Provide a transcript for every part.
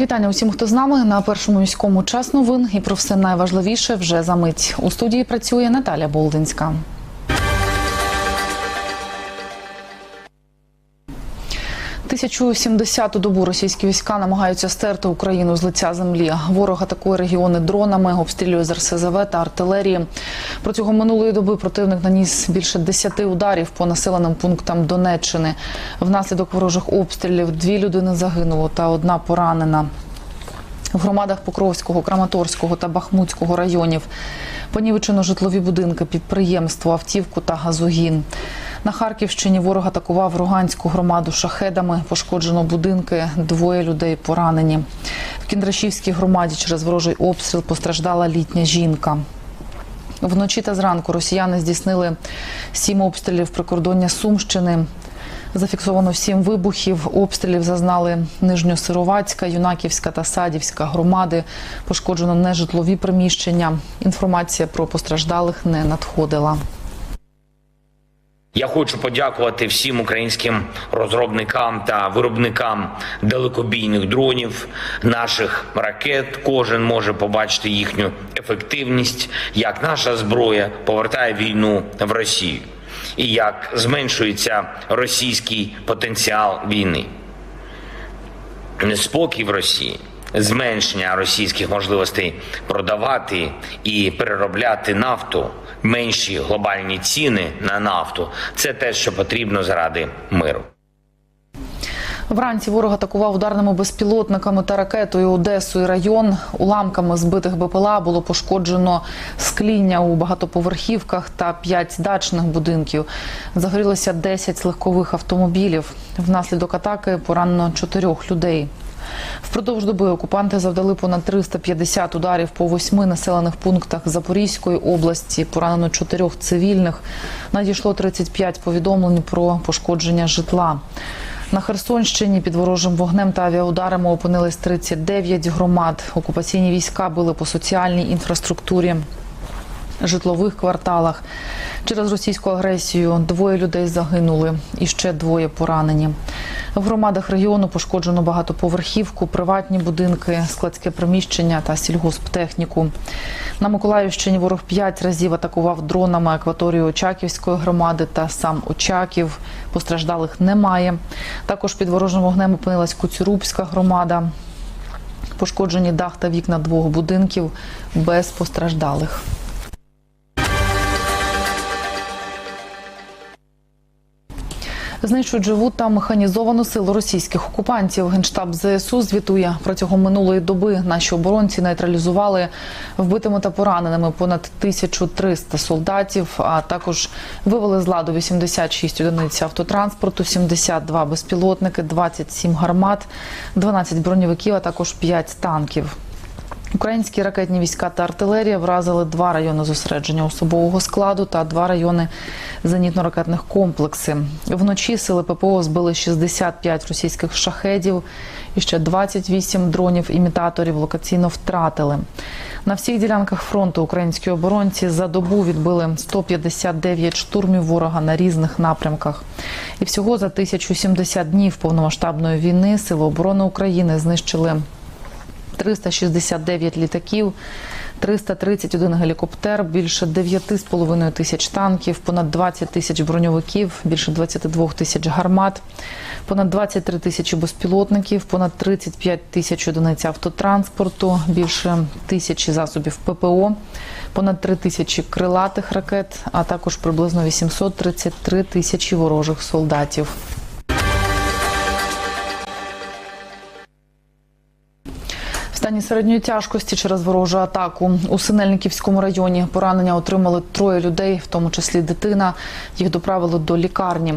Вітання усім, хто з нами на першому міському час новин і про все найважливіше вже за мить. У студії працює Наталя Болдинська. Тисячу сімдесяту добу російські війська намагаються стерти Україну з лиця землі. Ворог атакує регіони дронами, обстрілює з РСЗВ та артилерії. Протягом минулої доби противник наніс більше десяти ударів по населеним пунктам Донеччини. Внаслідок ворожих обстрілів дві людини загинуло та одна поранена. В громадах Покровського, Краматорського та Бахмутського районів понівечено житлові будинки, підприємство, автівку та газогін. На Харківщині ворог атакував Роганську громаду шахедами. Пошкоджено будинки, двоє людей поранені. В Кіндрашівській громаді через ворожий обстріл постраждала літня жінка. Вночі та зранку росіяни здійснили сім обстрілів прикордоння Сумщини. Зафіксовано сім вибухів. Обстрілів зазнали Нижньосировацька, Юнаківська та Садівська громади. Пошкоджено нежитлові приміщення. Інформація про постраждалих не надходила. Я хочу подякувати всім українським розробникам та виробникам далекобійних дронів, наших ракет. Кожен може побачити їхню ефективність, як наша зброя повертає війну в Росію і як зменшується російський потенціал війни. Неспокій в Росії, зменшення російських можливостей продавати і переробляти нафту, менші глобальні ціни на нафту це те, що потрібно заради миру. Вранці ворог атакував ударними безпілотниками та ракетою Одесу і район. Уламками збитих БПЛА було пошкоджено скління у багатоповерхівках та 5 дачних будинків. Загорілося 10 легкових автомобілів. Внаслідок атаки поранено чотирьох людей. Впродовж доби окупанти завдали понад 350 ударів по восьми населених пунктах Запорізької області. Поранено чотирьох цивільних. Надійшло 35 повідомлень про пошкодження житла. На Херсонщині під ворожим вогнем та авіаударами опинились 39 громад. Окупаційні війська били по соціальній інфраструктурі. Житлових кварталах через російську агресію двоє людей загинули і ще двоє поранені. В громадах регіону пошкоджено багатоповерхівку, приватні будинки, складське приміщення та сільгосптехніку. На Миколаївщині ворог п'ять разів атакував дронами акваторію Очаківської громади та сам Очаків. Постраждалих немає. Також під ворожим вогнем опинилась Куцюрубська громада. Пошкоджені дах та вікна двох будинків без постраждалих. Знищують живу та механізовану силу російських окупантів. Генштаб ЗСУ звітує протягом минулої доби. Наші оборонці нейтралізували вбитими та пораненими понад 1300 солдатів. А також вивели з ладу 86 одиниць автотранспорту, 72 безпілотники, 27 гармат, 12 броньовиків, а також 5 танків. Українські ракетні війська та артилерія вразили два райони зосередження особового складу та два райони зенітно-ракетних комплекси. Вночі сили ППО збили 65 російських шахедів і ще 28 дронів-імітаторів локаційно втратили. На всіх ділянках фронту українські оборонці за добу відбили 159 штурмів ворога на різних напрямках. І всього за 1070 днів повномасштабної війни Сили оборони України знищили 369 літаків, 331 гелікоптер, більше 9,5 тисяч танків, понад 20 тисяч броньовиків, більше 22 тисяч гармат, понад 23 тисячі безпілотників, понад 35 тисяч одиниць автотранспорту, більше тисячі засобів ППО, понад 3 тисячі крилатих ракет, а також приблизно 833 тисячі ворожих солдатів. Стані середньої тяжкості через ворожу атаку у Синельниківському районі поранення отримали троє людей, в тому числі дитина. Їх доправили до лікарні.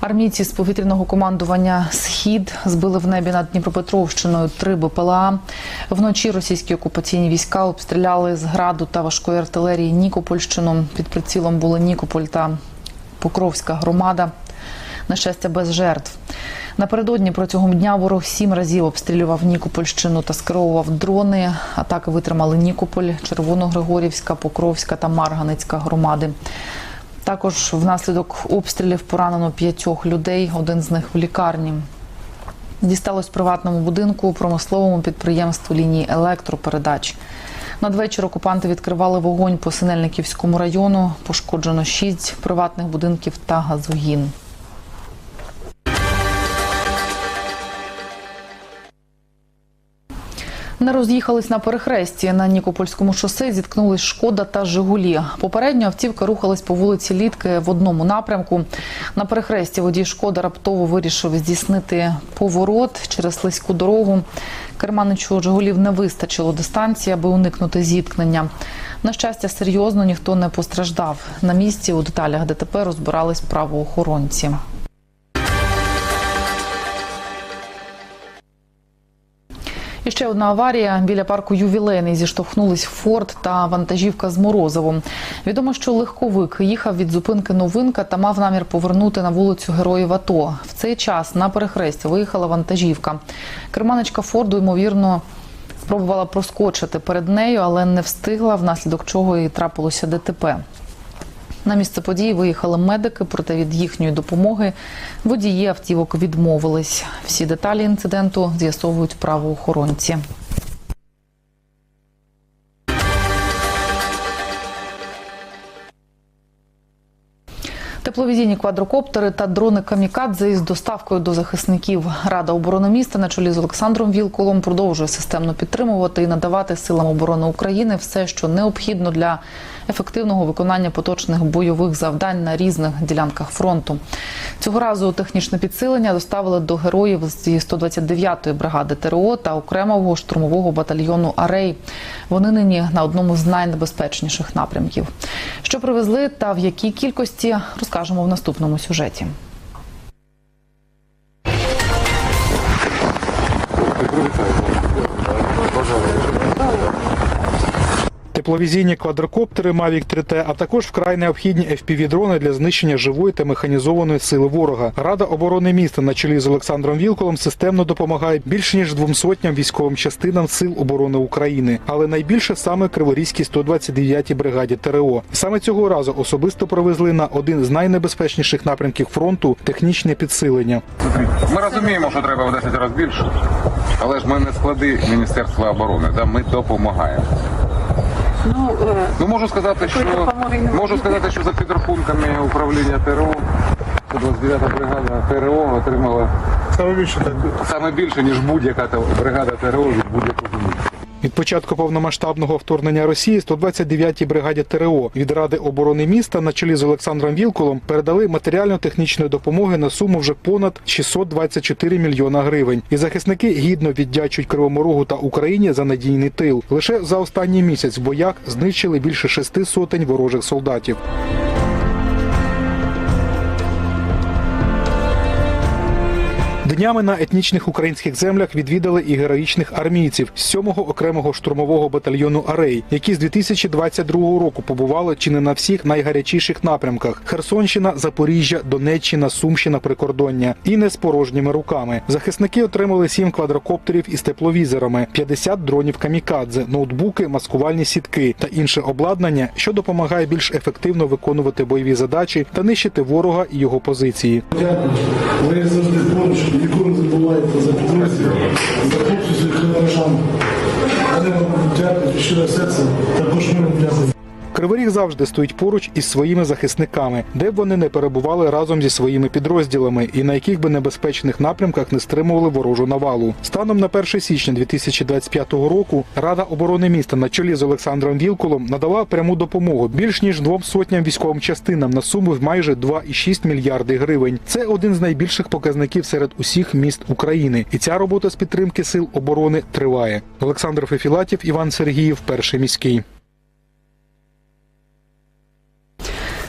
Армійці з повітряного командування Схід збили в небі над Дніпропетровщиною три БПЛА. Вночі російські окупаційні війська обстріляли з граду та важкої артилерії Нікопольщину. Під прицілом були Нікополь та Покровська громада. На щастя, без жертв. Напередодні протягом дня ворог сім разів обстрілював Нікопольщину та скеровував дрони. Атаки витримали Нікополь, Червоногригорівська, Покровська та Марганицька громади. Також внаслідок обстрілів поранено п'ятьох людей, один з них в лікарні. Дісталось приватному будинку, промисловому підприємству лінії електропередач. Надвечір окупанти відкривали вогонь по Синельниківському району. Пошкоджено шість приватних будинків та газогін. Не роз'їхались на перехресті. На Нікопольському шосе зіткнулись Шкода та Жигулі. Попередньо автівки рухались по вулиці Літки в одному напрямку. На перехресті водій Шкода раптово вирішив здійснити поворот через слизьку дорогу. Керманичу Жигулів не вистачило дистанції, аби уникнути зіткнення. На щастя, серйозно ніхто не постраждав. На місці у деталях ДТП розбирались правоохоронці. І ще одна аварія біля парку ювілейний зіштовхнулись Форд та вантажівка з Морозовом. Відомо, що легковик їхав від зупинки новинка та мав намір повернути на вулицю Героїв АТО. В цей час на перехресті виїхала вантажівка. Керманичка Форду ймовірно спробувала проскочити перед нею, але не встигла, внаслідок чого і трапилося ДТП. На місце події виїхали медики, проте від їхньої допомоги водії автівок відмовились. Всі деталі інциденту з'ясовують правоохоронці. Тепловізійні квадрокоптери та дрони камікадзе із доставкою до захисників. Рада оборони міста на чолі з Олександром Вілколом продовжує системно підтримувати і надавати силам оборони України все, що необхідно для ефективного виконання поточних бойових завдань на різних ділянках фронту. Цього разу технічне підсилення доставили до героїв зі 129-ї бригади ТРО та окремого штурмового батальйону Арей. Вони нині на одному з найнебезпечніших напрямків. Що привезли та в якій кількості розкажемо в наступному сюжеті. Тепловізійні квадрокоптери Mavic 3T, а також вкрай необхідні FPV-дрони для знищення живої та механізованої сили ворога. Рада оборони міста на чолі з Олександром Вілколом системно допомагає більш ніж двом сотням військовим частинам сил оборони України, але найбільше саме Криворізькій 129-й бригаді ТРО. Саме цього разу особисто провезли на один з найнебезпечніших напрямків фронту технічне підсилення. Ми розуміємо, що треба в 10 разів більше, але ж ми не склади Міністерства оборони, да? ми допомагаємо. Ну, е, Ну можу сказати, що можу сказати, що за підрахунками управління ТРО, 129 бригада ТРО отримала Саме більше саме більше, ніж будь-яка бригада ТРО від будь-якого. Від початку повномасштабного вторгнення Росії 129-й бригаді ТРО від Ради оборони міста на чолі з Олександром Вілколом передали матеріально-технічної допомоги на суму вже понад 624 мільйона гривень. І захисники гідно віддячують Кривому Рогу та Україні за надійний тил. Лише за останній місяць в боях знищили більше шести сотень ворожих солдатів. Днями на етнічних українських землях відвідали і героїчних армійців з 7-го окремого штурмового батальйону Арей, які з 2022 року побували чи не на всіх найгарячіших напрямках: Херсонщина, Запоріжжя, Донеччина, Сумщина, Прикордоння і не з порожніми руками. Захисники отримали 7 квадрокоптерів із тепловізорами, 50 дронів камікадзе, ноутбуки, маскувальні сітки та інше обладнання, що допомагає більш ефективно виконувати бойові задачі та нищити ворога і його позиції. Дякую. Забувайте за підтримку, за хлопців своїх хлопчан. Вони вам дякую, щире серце, також ми вам дякуємо. Кривий Ріг завжди стоїть поруч із своїми захисниками, де б вони не перебували разом зі своїми підрозділами і на яких би небезпечних напрямках не стримували ворожу навалу. Станом на 1 січня 2025 року Рада оборони міста на чолі з Олександром Вілкулом надала пряму допомогу більш ніж двом сотням військовим частинам на суму в майже 2,6 мільярди гривень. Це один з найбільших показників серед усіх міст України. І ця робота з підтримки сил оборони триває. Олександр Фефілатів, Іван Сергіїв, перший міський.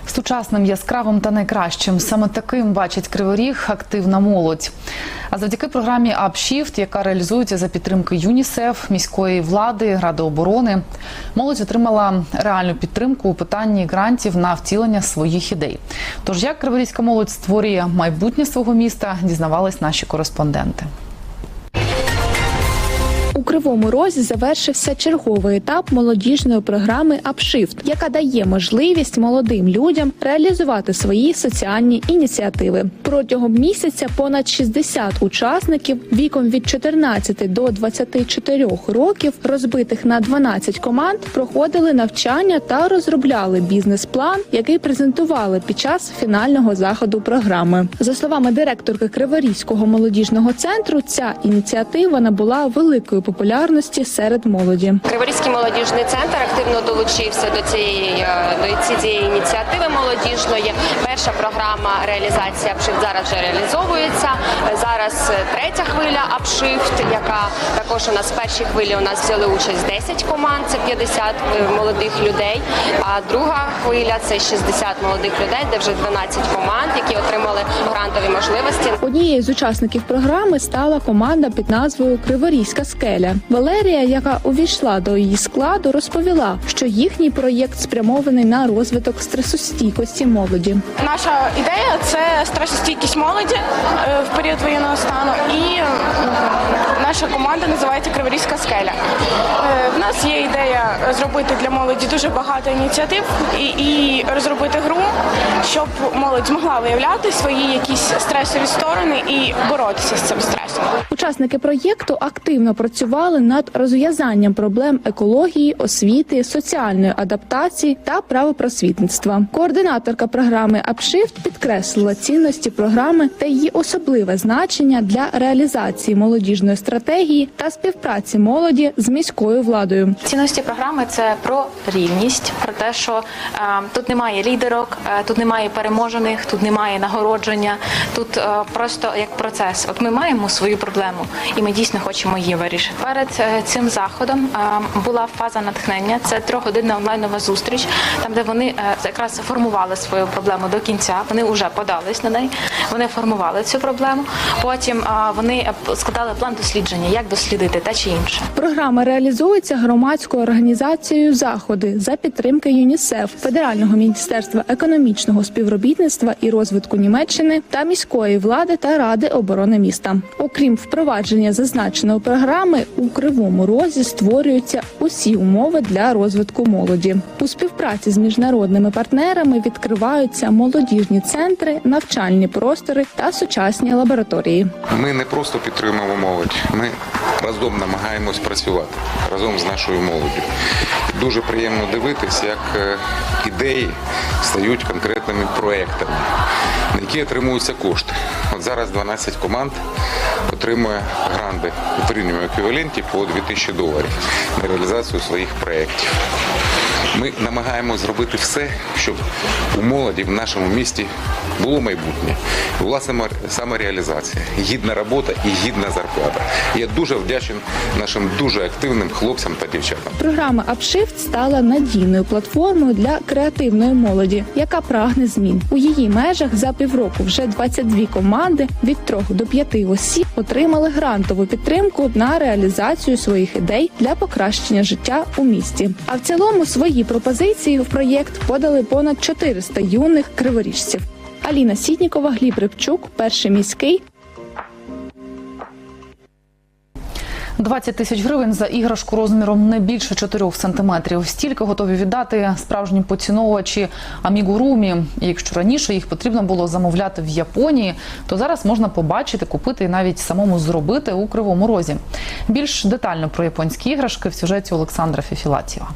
Сучасним, яскравим та найкращим саме таким бачить Криворіг активна молодь. А завдяки програмі «Апшіфт», яка реалізується за підтримки ЮНІСЕФ, міської влади, ради оборони, молодь отримала реальну підтримку у питанні грантів на втілення своїх ідей. Тож як криворізька молодь створює майбутнє свого міста, дізнавались наші кореспонденти. Кривому Розі завершився черговий етап молодіжної програми «Апшифт», яка дає можливість молодим людям реалізувати свої соціальні ініціативи. Протягом місяця понад 60 учасників віком від 14 до 24 років, розбитих на 12 команд, проходили навчання та розробляли бізнес-план, який презентували під час фінального заходу програми. За словами директорки Криворізького молодіжного центру, ця ініціатива набула великої популярності серед молоді. Криворізький молодіжний центр активно долучився до цієї е, до цієї ініціативи молодіжної. Перша програма реалізації «Апшифт» зараз вже реалізовується. Зараз е, третя хвиля «Апшифт», яка також у нас в першій хвилі у нас взяли участь 10 команд, це 50 е, молодих людей. А друга хвиля це 60 молодих людей, де вже 12 команд, які отримали грантові можливості. Однією з учасників програми стала команда під назвою Криворізька скеля. Валерія, яка увійшла до її складу, розповіла, що їхній проєкт спрямований на розвиток стресостійкості молоді. Наша ідея це стресостійкість молоді е, в період воєнного стану, і наша команда називається Криворізька скеля. Е, В нас є ідея зробити для молоді дуже багато ініціатив і, і розробити гру, щоб молодь змогла виявляти свої якісь стресові сторони і боротися з цим стресом. Учасники проєкту активно працювали над розв'язанням проблем екології, освіти, соціальної адаптації та правопросвітництва. Координаторка програми «Апшифт» підкреслила цінності програми та її особливе значення для реалізації молодіжної стратегії та співпраці молоді з міською владою. Цінності програми це про рівність, про те, що е, тут немає лідерок, е, тут немає переможених, тут немає нагородження. Тут е, просто як процес. От ми маємо свою проблему, і ми дійсно хочемо її вирішити. Перед е, цим заходом е, була фаза натхнення. Це трьохгодинна онлайнова зустріч, там де вони е, якраз формували свою проблему до кінця. Вони вже подались на неї. Вони формували цю проблему. Потім вони складали план дослідження, як дослідити те чи інше. Програма реалізується громадською організацією заходи за підтримки ЮНІСЕФ, Федерального міністерства економічного співробітництва і розвитку Німеччини та міської влади та ради оборони міста. Окрім впровадження зазначеної програми, у кривому розі створюються усі умови для розвитку молоді. У співпраці з міжнародними партнерами відкриваються молодіжні центри, навчальні простори та сучасні лабораторії. Ми не просто підтримуємо молодь, ми разом намагаємось працювати разом з нашою молоддю. Дуже приємно дивитись, як е, ідеї стають конкретними проектами, на які отримуються кошти. От зараз 12 команд отримує гранди у еквіваленті по 2000 доларів на реалізацію своїх проєктів. Ми намагаємося зробити все, щоб у молоді в нашому місті було майбутнє, була самореалізація, гідна робота і гідна зарплата. Я дуже вдячний нашим дуже активним хлопцям та дівчатам. Програма «Апшифт» стала надійною платформою для креативної молоді, яка прагне змін. У її межах за півроку вже 22 команди від 3 до 5 осіб отримали грантову підтримку на реалізацію своїх ідей для покращення життя у місті. А в цілому свої пропозиції в проєкт подали понад 400 юних криворіжців. Аліна Сітнікова, Гліб Рибчук, перший міський. 20 тисяч гривень за іграшку розміром не більше 4 сантиметрів. Стільки готові віддати справжні поціновувачі амігурумі. Якщо раніше їх потрібно було замовляти в Японії, то зараз можна побачити, купити і навіть самому зробити у кривому розі. Більш детально про японські іграшки в сюжеті Олександра Фефілатіва.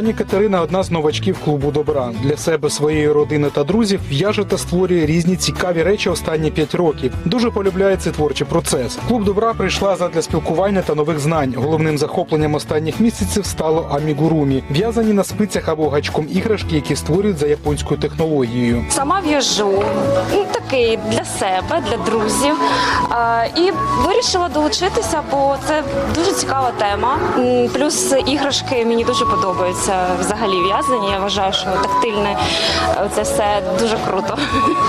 Пані Катерина одна з новачків клубу добра. Для себе, своєї родини та друзів в'яже та створює різні цікаві речі останні п'ять років. Дуже полюбляє цей творчий процес. Клуб добра прийшла задля спілкування та нових знань. Головним захопленням останніх місяців стало амігурумі, в'язані на спицях або гачком іграшки, які створюють за японською технологією. Сама в'яжу ну, такий для себе, для друзів. І вирішила долучитися, бо це дуже цікава тема. Плюс іграшки мені дуже подобаються. Взагалі в'язані. Я вважаю, що тактильне е, це все дуже круто.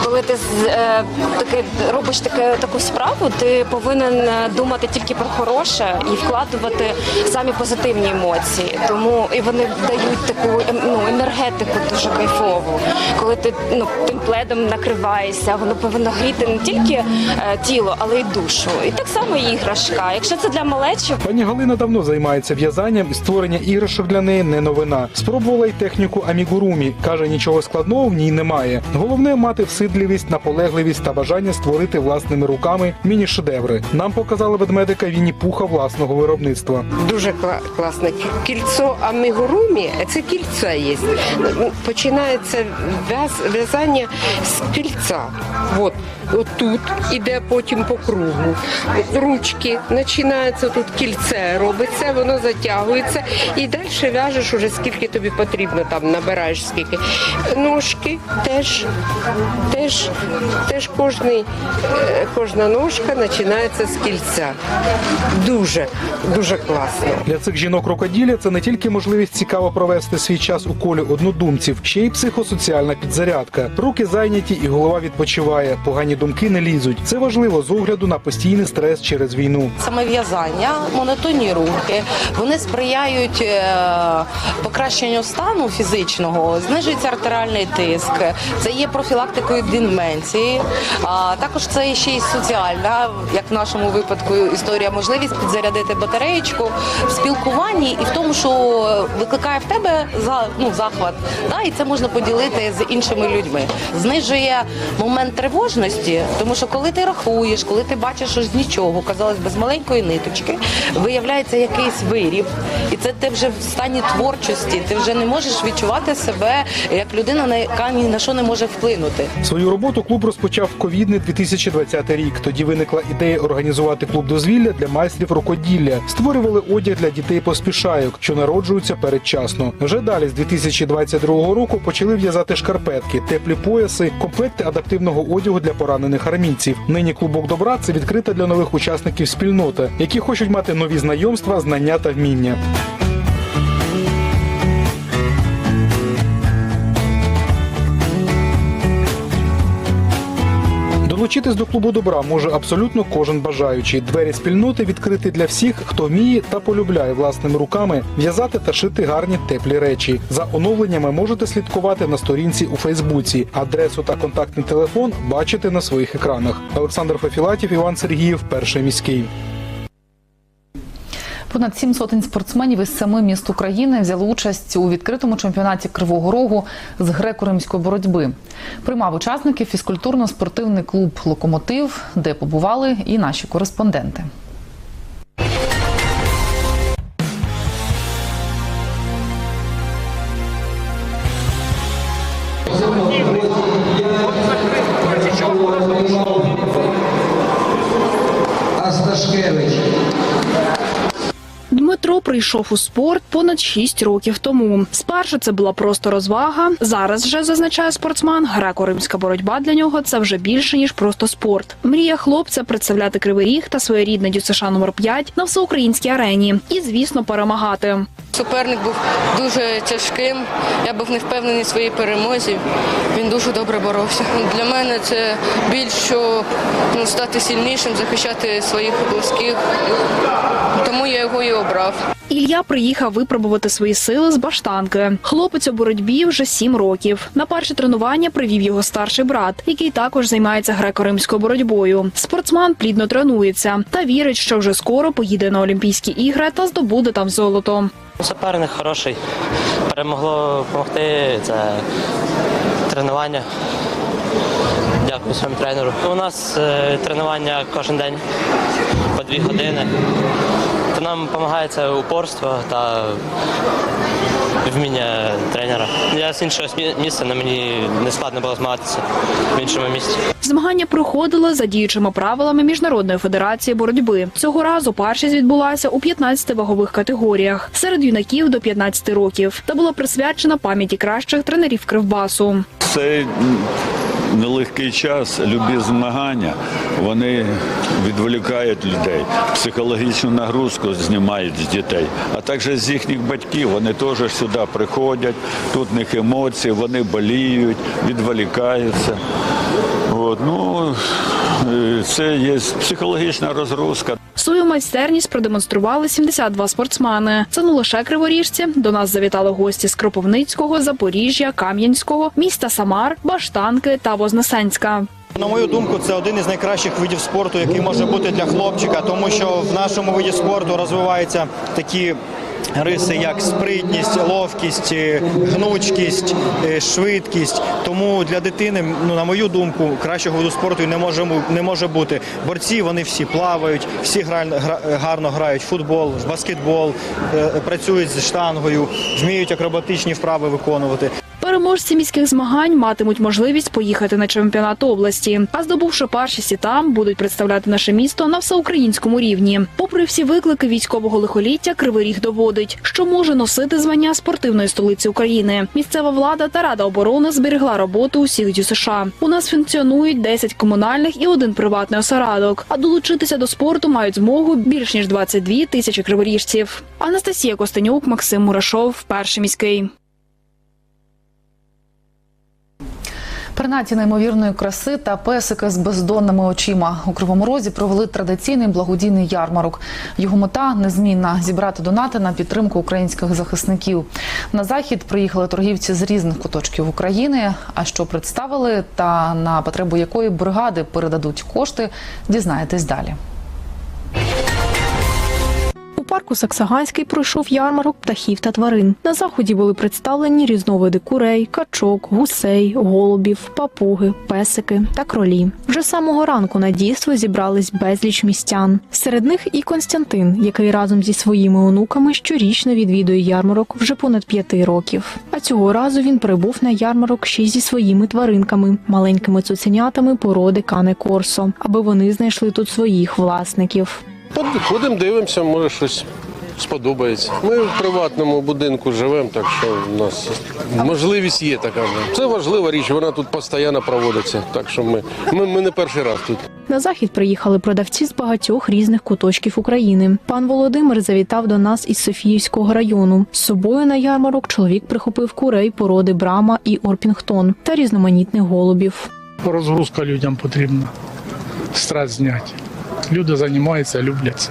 Коли ти е, таки робиш таке таку справу, ти повинен е, думати тільки про хороше і вкладувати самі позитивні емоції. Тому і вони дають таку ем, ну, енергетику дуже кайфову. Коли ти ну тим пледом накриваєшся, воно повинно гріти не тільки е, тіло, але й душу. І так само і іграшка. Якщо це для малечі, Пані Галина давно займається в'язанням і створення іграшок для неї не новина. Спробувала й техніку амігурумі. каже, нічого складного в ній немає. Головне мати всидливість, наполегливість та бажання створити власними руками міні-шедеври. Нам показали ведмедика Вінні Пуха власного виробництва. Дуже кла- класне. Кільцо амігурумі, це кільце є. Починається в'яз- в'язання з кільця. От, от тут іде потім по кругу. Ручки починається тут кільце робиться, воно затягується і далі в'яжеш уже скільки тобі потрібно, там набираєш скільки. Ножки теж, теж, теж кожний, е, кожна ножка починається з кільця. Дуже, дуже класно. Для цих жінок рукоділля це не тільки можливість цікаво провести свій час у колі однодумців, ще й психосоціальна підзарядка. Руки зайняті і голова відпочиває. Погані думки не лізуть. Це важливо з огляду на постійний стрес через війну. Саме в'язання, монотонні рухи, вони сприяють е, покращенню стану фізичного, знижується артеріальний тиск, це є профілактикою деменції. А також це ще й соціальна, як в нашому випадку, історія, можливість підзарядити батареєчку в спілкуванні і в тому, що викликає в тебе за ну захват. Да, і це можна поділити з іншими людьми. Знижує момент тривожності, тому що коли ти рахуєш, коли ти бачиш, що з нічого, казалось би, з маленької ниточки, виявляється якийсь виріб, і це ти вже в стані творчості. Ти вже не можеш відчувати себе як людина, на яка ні на що не може вплинути. Свою роботу клуб розпочав в ковідний 2020 рік. Тоді виникла ідея організувати клуб дозвілля для майстрів рукоділля. Створювали одяг для дітей поспішайок, що народжуються передчасно. Вже далі з 2022 року почали в'язати шкарпетки, теплі пояси, комплекти адаптивного одягу для поранених армійців. Нині клубок добра це відкрита для нових учасників спільноти, які хочуть мати нові знайомства, знання та вміння. Долучитись до клубу добра може абсолютно кожен бажаючий. Двері спільноти відкриті для всіх, хто вміє та полюбляє власними руками в'язати та шити гарні теплі речі. За оновленнями можете слідкувати на сторінці у Фейсбуці. Адресу та контактний телефон бачите на своїх екранах. Олександр Фефілатів, Іван Сергіїв, перший міський. Понад сім сотень спортсменів із семи міст України взяли участь у відкритому чемпіонаті Кривого Рогу з греко-римської боротьби. Приймав учасників фізкультурно-спортивний клуб Локомотив, де побували і наші кореспонденти. Прийшов у спорт понад 6 років тому. Спершу це була просто розвага. Зараз же зазначає спортсмен, греко-римська боротьба для нього це вже більше ніж просто спорт. Мрія хлопця представляти кривий ріг та своєрідне ДЮСШ номер 5 на всеукраїнській арені і, звісно, перемагати. Суперник був дуже тяжким. Я був не впевнений в своїй перемозі. Він дуже добре боровся. Для мене це більш що ну, стати сильнішим, захищати своїх близьких. Тому я його і обрав. Ілля приїхав випробувати свої сили з баштанки. Хлопець у боротьбі вже сім років. На перше тренування привів його старший брат, який також займається греко-римською боротьбою. Спортсмен плідно тренується та вірить, що вже скоро поїде на Олімпійські ігри та здобуде там золото. Суперник хороший. Перемогло допомогти це тренування. Дякую своєму тренеру. У нас е, тренування кожен день по дві години. Нам допомагає це упорство та вміння тренера. Я з іншого смі- місця, але мені не складно було змагатися в іншому місці. Змагання проходили за діючими правилами Міжнародної федерації боротьби. Цього разу першість відбулася у 15 вагових категоріях серед юнаків до 15 років та була присвячена пам'яті кращих тренерів Кривбасу. Це нелегкий час, любі змагання, вони відволікають людей, психологічну нагрузку знімають з дітей, а також з їхніх батьків. Вони теж сюди приходять, тут в них емоції, вони боліють, відволікаються. От, ну, це є психологічна розгрузка. Свою майстерність продемонстрували 72 спортсмени. Це не лише криворіжці. До нас завітали гості з Кропивницького, Запоріжжя, Кам'янського, міста Самар, Баштанки та Вознесенська. На мою думку, це один із найкращих видів спорту, який може бути для хлопчика, тому що в нашому виді спорту розвиваються такі. Риси, як спритність, ловкість, е, гнучкість, е, швидкість. Тому для дитини, ну на мою думку, кращого виду спорту не може не може бути. Борці вони всі плавають, всі гра- гарно грають футбол, баскетбол, е, працюють з штангою, вміють акробатичні вправи виконувати. Переможці міських змагань матимуть можливість поїхати на чемпіонат області, а здобувши першість і там, будуть представляти наше місто на всеукраїнському рівні. Попри всі виклики військового лихоліття, Кривий Ріг доводить, що може носити звання спортивної столиці України. Місцева влада та рада оборони зберегла роботу усіх ДЮСШ. У нас функціонують 10 комунальних і один приватний осередок. А долучитися до спорту мають змогу більш ніж 22 тисячі криворіжців. Анастасія Костенюк, Максим Мурашов, перший міський. Пернаті неймовірної краси та песики з бездонними очима у Кривому Розі провели традиційний благодійний ярмарок. Його мета незмінна зібрати донати на підтримку українських захисників. На захід приїхали торгівці з різних куточків України. А що представили та на потребу якої бригади передадуть кошти, дізнаєтесь далі. Парку Саксаганський пройшов ярмарок птахів та тварин. На заході були представлені різновиди курей, качок, гусей, голубів, папуги, песики та кролі. Вже самого ранку на дійство зібрались безліч містян. Серед них і Константин, який разом зі своїми онуками щорічно відвідує ярмарок вже понад п'яти років. А цього разу він прибув на ярмарок ще зі своїми тваринками, маленькими цуценятами породи Кане Корсо, аби вони знайшли тут своїх власників. Ходимо, дивимося, може щось сподобається. Ми в приватному будинку живемо, так що в нас можливість є така. Це важлива річ, вона тут постійно проводиться. Так що ми, ми, ми не перший раз тут. На захід приїхали продавці з багатьох різних куточків України. Пан Володимир завітав до нас із Софіївського району. З собою на ярмарок чоловік прихопив курей породи Брама і Орпінгтон та різноманітних голубів. Розгрузка людям потрібна. Стрес зняти. Люди займаються, любляться.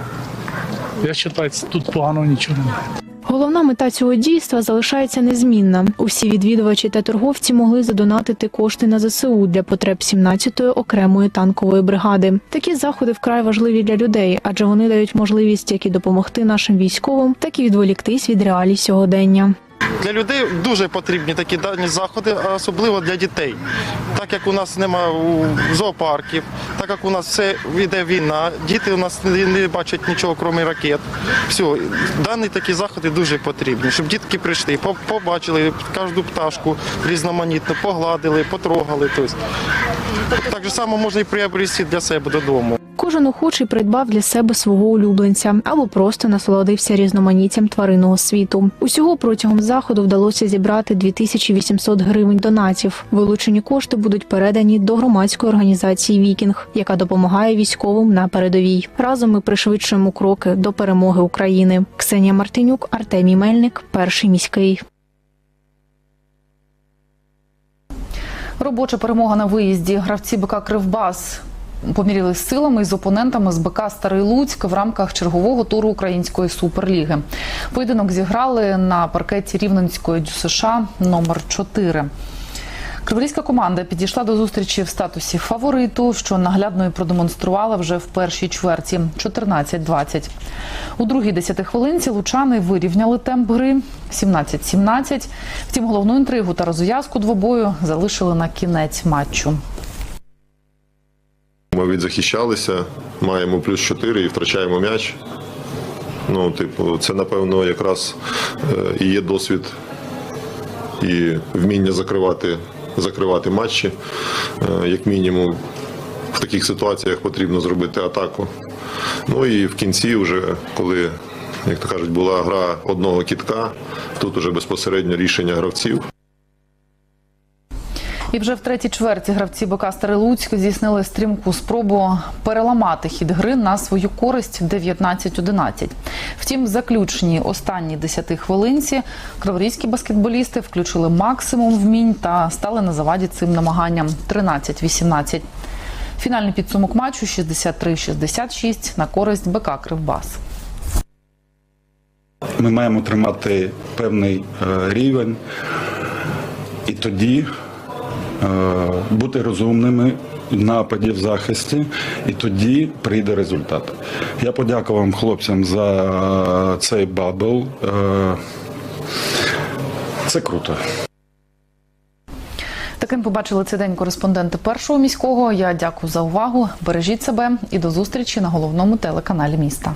Я вважаю, тут поганого нічого немає. Головна мета цього дійства залишається незмінна. Усі відвідувачі та торговці могли задонатити кошти на ЗСУ для потреб 17-ї окремої танкової бригади. Такі заходи вкрай важливі для людей, адже вони дають можливість як і допомогти нашим військовим, так і відволіктись від реалій сьогодення. Для людей дуже потрібні такі дані заходи, особливо для дітей. Так як у нас немає зоопарків, так як у нас все йде війна, діти у нас не, бачать нічого, крім ракет. Все, дані такі заходи дуже потрібні, щоб дітки прийшли, побачили кожну пташку різноманітну, погладили, потрогали. Так же само можна і приобрести для себе додому. Кожен охочий придбав для себе свого улюбленця або просто насолодився різноманіттям тваринного світу. Усього протягом заходу вдалося зібрати 2800 гривень донатів. Вилучені кошти будуть передані до громадської організації Вікінг, яка допомагає військовим на передовій. Разом ми пришвидшуємо кроки до перемоги України. Ксенія Мартинюк, Артемій Мельник, перший міський. Робоча перемога на виїзді. Гравці БК Кривбас помірялись силами із опонентами з БК Старий Луцьк в рамках чергового туру української суперліги. Поєдинок зіграли на паркеті Рівненської ДЮСШ номер 4 Криворізька команда підійшла до зустрічі в статусі фавориту, що наглядно і продемонструвала вже в першій чверті 14-20. У другій десятихвилинці лучани вирівняли темп гри 17-17. Втім, головну інтригу та розв'язку двобою залишили на кінець матчу. Ми відзахищалися, маємо плюс 4 і втрачаємо м'яч. Ну, типу, це напевно якраз е, і є досвід і вміння закривати, закривати матчі. Е, Як мінімум, в таких ситуаціях потрібно зробити атаку. Ну і в кінці, вже коли, як то кажуть, була гра одного кітка, тут уже безпосередньо рішення гравців. І вже в третій чверті гравці БК Старий Луцьк здійснили стрімку спробу переламати хід гри на свою користь 19-11. Втім, в заключній останній 10 хвилинці криворізькі баскетболісти включили максимум вмінь та стали на заваді цим намаганням 13-18. Фінальний підсумок матчу 63-66 на користь БК Кривбас. Ми маємо тримати певний е, рівень і тоді бути розумними в нападі в захисті, і тоді прийде результат. Я подякував хлопцям за е, цей бабл. Е, Це круто. Таким побачили цей день кореспонденти першого міського. Я дякую за увагу. Бережіть себе і до зустрічі на головному телеканалі міста.